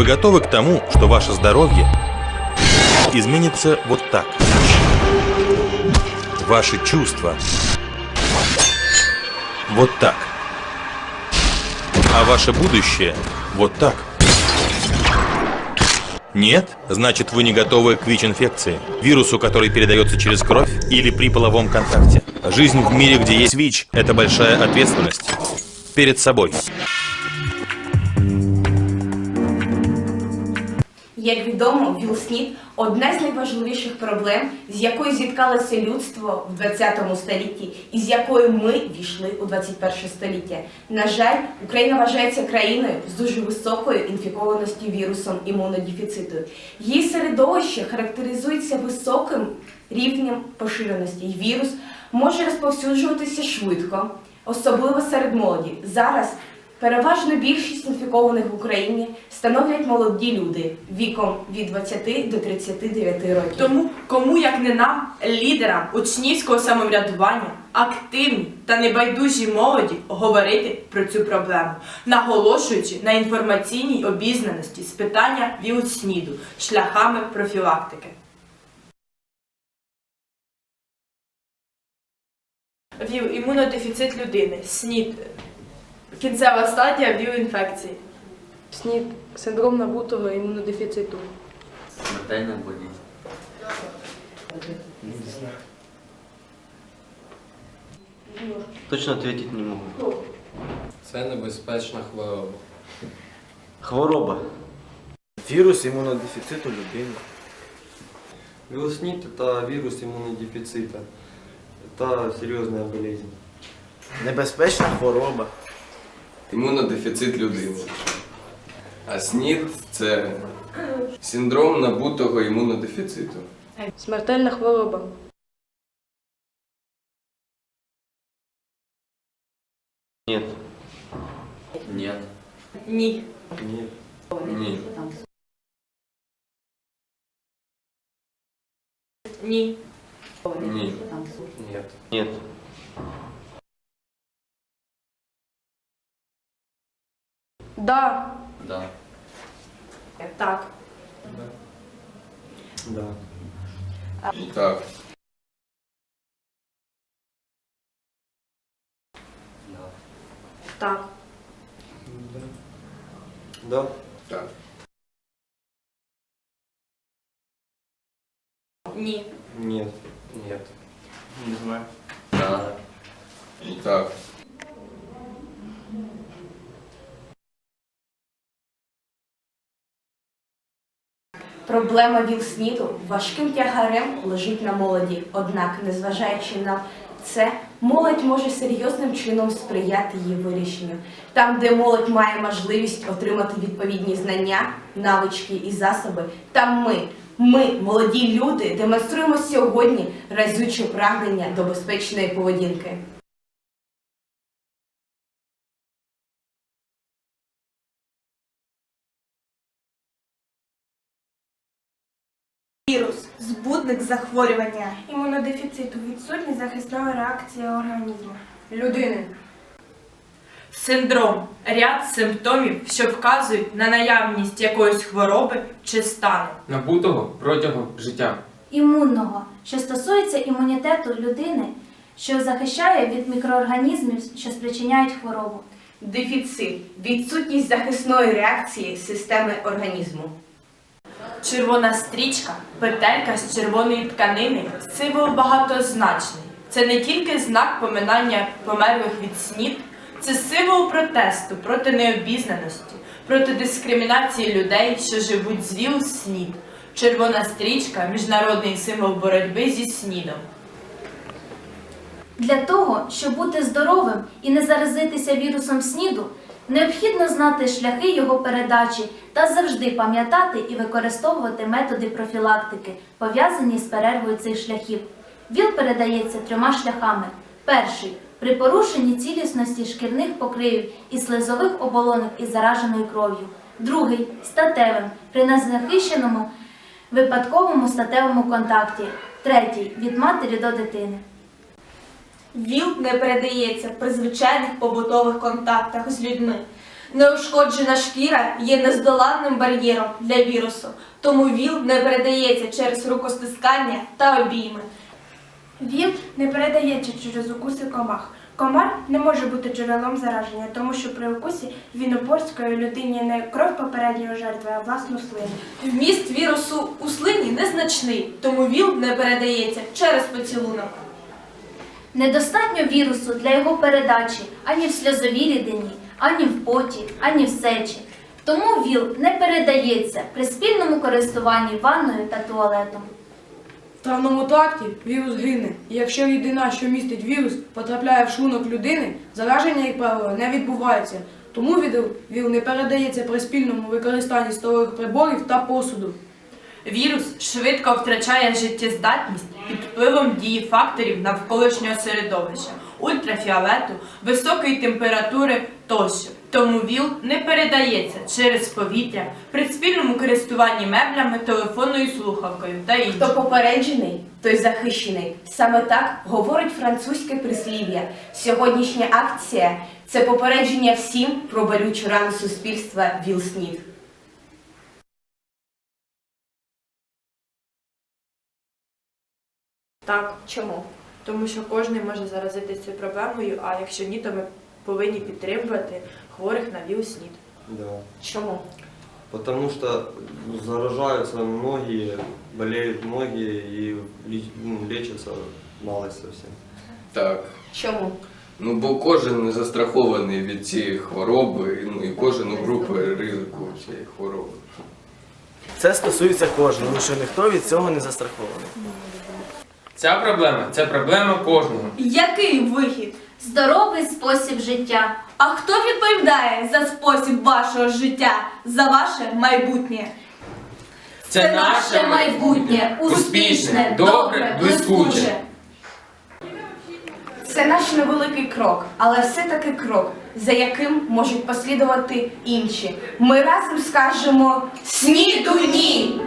Вы готовы к тому, что ваше здоровье изменится вот так? Ваши чувства вот так. А ваше будущее вот так. Нет? Значит, вы не готовы к ВИЧ-инфекции, вирусу, который передается через кровь или при половом контакте. Жизнь в мире, где есть ВИЧ, это большая ответственность перед собой. Як відомо, ВІЛ-СНІД – одна з найважливіших проблем, з якою зіткалося людство в 20 столітті і з якою ми війшли у 21 століття. На жаль, Україна вважається країною з дуже високою інфікованістю вірусом імунодефіциту. Її середовище характеризується високим рівнем поширеності. Вірус може розповсюджуватися швидко, особливо серед молоді. Зараз Переважну більшість інфікованих в Україні становлять молоді люди віком від 20 до 39 років. Тому кому як не нам, лідерам учнівського самоврядування, активні та небайдужі молоді говорити про цю проблему, наголошуючи на інформаційній обізнаності з питання ВІЛ-СНІДу шляхами профілактики. ВІЛ – імунодефіцит людини, СНІД – кінцева стадія ВІЛ-інфекції. СНІД синдром набутого імунодефіциту. Смертельна болізнь. Точно ответить не могу. Це небезпечна хвороба. Хвороба. Вірус імунодефіциту людини. Вируснит – это вирус иммунодефицита. Это серьезная болезнь. Небезпечна хвороба. Імунодефіцит людини. А СНІД це синдром набутого імунодефіциту. Смертельна хвороба. Нет. Ні. Ні. Ні. Ні. Ні. Ні. Нет. Нет. Да. Да. Так. Да. Так. Так. Да. Так. Ні. Нет. Нет. Не знаю. Да. Так. Проблема ВІЛ-СНІДу важким тягарем лежить на молоді. Однак, незважаючи на це, молодь може серйозним чином сприяти її вирішенню. Там, де молодь має можливість отримати відповідні знання, навички і засоби, там ми, ми, молоді люди, демонструємо сьогодні разюче прагнення до безпечної поведінки. Вірус збудник захворювання. Імунодефіциту відсутність захисної реакції організму. Людини. Синдром ряд симптомів, що вказують на наявність якоїсь хвороби чи стану. набутого протягом життя. імунного, що стосується імунітету людини, що захищає від мікроорганізмів, що спричиняють хворобу. Дефіцит відсутність захисної реакції системи організму. Червона стрічка, петелька з червоної тканини, символ багатозначний. Це не тільки знак поминання померлих від снід, це символ протесту проти необізнаності, проти дискримінації людей, що живуть з ВІЛ СНІД. Червона стрічка міжнародний символ боротьби зі СНІДом. Для того, щоб бути здоровим і не заразитися вірусом СНІДу, необхідно знати шляхи його передачі та завжди пам'ятати і використовувати методи профілактики, пов'язані з перервою цих шляхів. ВІЛ передається трьома шляхами. Перший при порушенні цілісності шкірних покривів і слизових оболонок із зараженою кров'ю. Другий статевим при незахищеному випадковому статевому контакті. Третій від матері до дитини. ВІЛ не передається при звичайних побутових контактах з людьми. Неушкоджена шкіра є нездоланним бар'єром для вірусу, тому ВІЛ не передається через рукостискання та обійми. ВІЛ не передається через укуси комах. Комар не може бути джерелом зараження, тому що при укусі він упорскує людині не кров попередньої жертви, а власну слину. Вміст вірусу у слині незначний, тому ВІЛ не передається через поцілунок. Недостатньо вірусу для його передачі ані в сльозовій рідині, ані в поті, ані в сечі. Тому ВІЛ не передається при спільному користуванні ванною та туалетом. В травному тракті вірус гине, і якщо рідина, що містить вірус, потрапляє в шлунок людини, зараження, як правило, не відбувається. Тому ВІЛ не передається при спільному використанні столових приборів та посуду. Вірус швидко втрачає життєздатність під впливом дії факторів навколишнього середовища, ультрафіолету, високої температури тощо. Тому ВІЛ не передається через повітря при спільному користуванні меблями, телефонною слухавкою та іншим. Хто попереджений, той захищений. Саме так говорить французьке прислів'я. Сьогоднішня акція це попередження всім про болючу рану суспільства ВІЛ-СНІД. Так, Чому? тому що кожен може заразитися цією проблемою, а якщо ні, то ми повинні підтримувати хворих на ВІЛ-СНІД. Да. Чому? Потому что заражаются многие, болеют многие и леч- ну, лечатся малость совсем. Так. Чому? Ну, бо кожен не застрахований від цієї хвороби, ну і кожен у групи ризику цієї хвороби. Це стосується кожного, тому що ніхто від цього не застрахований. Ця проблема це проблема кожного. Який вихід? Здоровий спосіб життя. А хто відповідає за спосіб вашого життя, за ваше майбутнє? Це, наше майбутнє, успішне, добре, блискуче. Це наш невеликий крок, але все-таки крок, за яким можуть послідувати інші. Ми разом скажемо СНІДу ні!